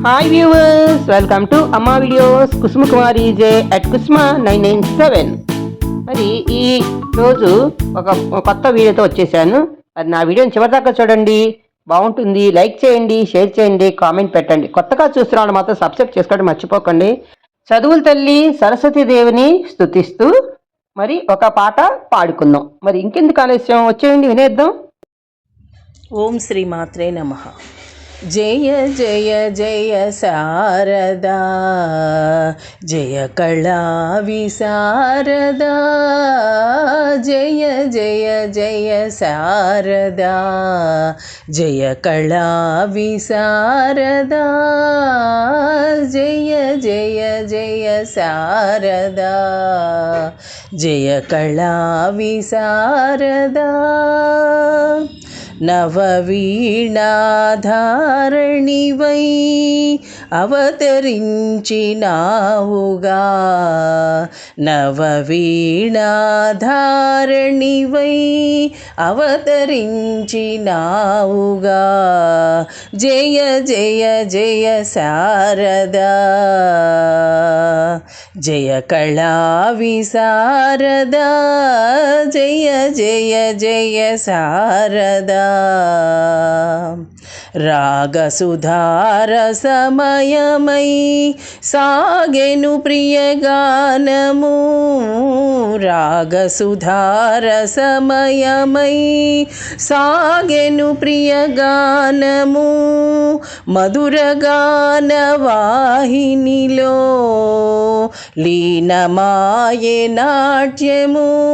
Hi viewers welcome to Amma videos Kusuma Kumari J at Kusuma nine nine seven మరి ఈ రోజు ఒక కొత్త వీడియోతో వచ్చేసాను. మరి నా వీడియోని చివరిదాకా చూడండి. బాగుంటుంది లైక్ చేయండి షేర్ చేయండి కామెంట్ పెట్టండి. కొత్తగా చూస్తున్న వాళ్ళు మాత్రం సబ్స్క్రైబ్ చేసుకోవడం మర్చిపోకండి. చదువుల తల్లి సరస్వతి దేవిని స్తుతిస్తూ మరి ఒక పాట పాడుకుందాం. మరి ఇంకెందుకు ఆలస్యం? వచ్చేయండి వినేద్దాం. ఓం శ్రీ మాత్రే నమ. జయ జయ జయ శారదా జయ కళా విశారదా జయ జయ జయ శారదా జయ కళా విశారదా జయ జయ జయ శారదా జయ కళా విశారదా నవవీణాధారణివై అవతరించినావుగా. నవవీణాధారణివై అవతరించినావుగా. జయ జయ జయ శారదా. జయ కళా విశారదా జయ జయ జయ శారదా. రాగసుధార సమయమై సాగెను ప్రియగానము. రాగసుధార సమయమై సాగెను ప్రియగానము. మధురగాన వాహినిలో లీనమాయే నాట్యము.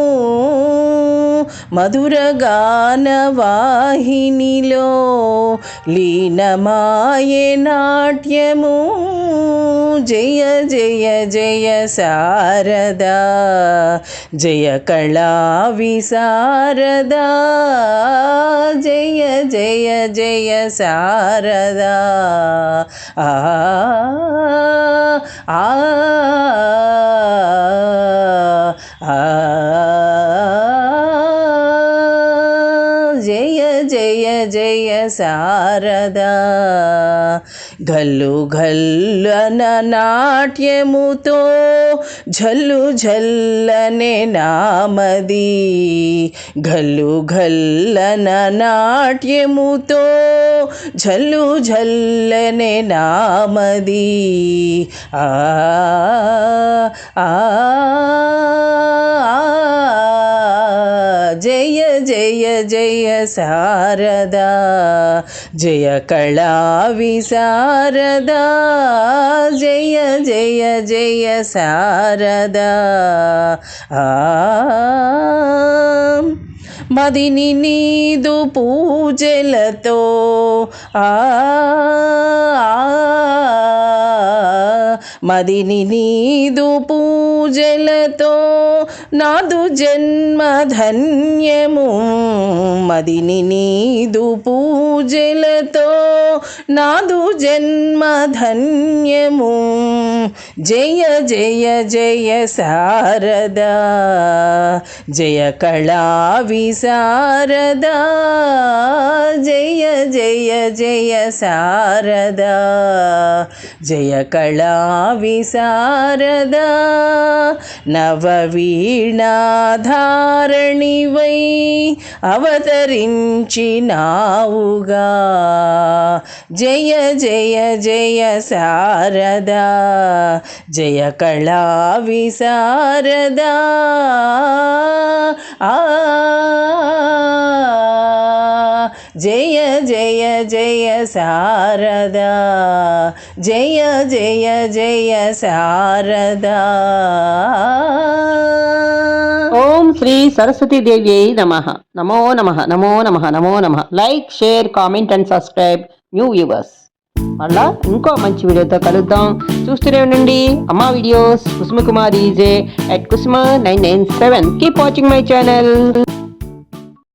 మధురగాన వాహినిలో లీనమాయే నాట్యము జయ జయ జయ శారదా జయ కళా విశారదా జయ జయ జయ శారదా ఆ ఆ ఆ శారద. గల్లు గల్లన నాట్యముతో జల్లు జల్లనే నామది. గల్లు గల్లన నాట్యముతో జల్లు జల్లనే నామది ఆ ఆ. జయ జయ శారదా జయ కళా విశారదా జయ జయ జయ శారదా ఆ మదిని నీదు పూజలతో ఆ మదిని నీదు పూజలతో నాదు జన్మ ధన్యము. మదిని నీదు పూజలతో నాదు జన్మ ధన్యము. జయ జయ జయ శారద జయ కళా విశారద జయ జయ జయ శారద జయ కళా విశారదా నవవీణాధారణివై అవతరించినావుగా జయ జయ జయ శారద జయ కళా విశారదా. జయ జయ జయ శారదా. జయ జయ జయ శారదా. ఓం శ్రీ సరస్వతి దేవి నమ. నమో నమ నమో నమ నమో నమ. Like share comment and subscribe new viewers. మళ్ళా ఇంకో మంచి వీడియోతో కలుద్దాం. చూస్తూనే ఉండండి Amma videos Kusuma Kumar EJ at Kusuma nine nine seven. Keep watching my channel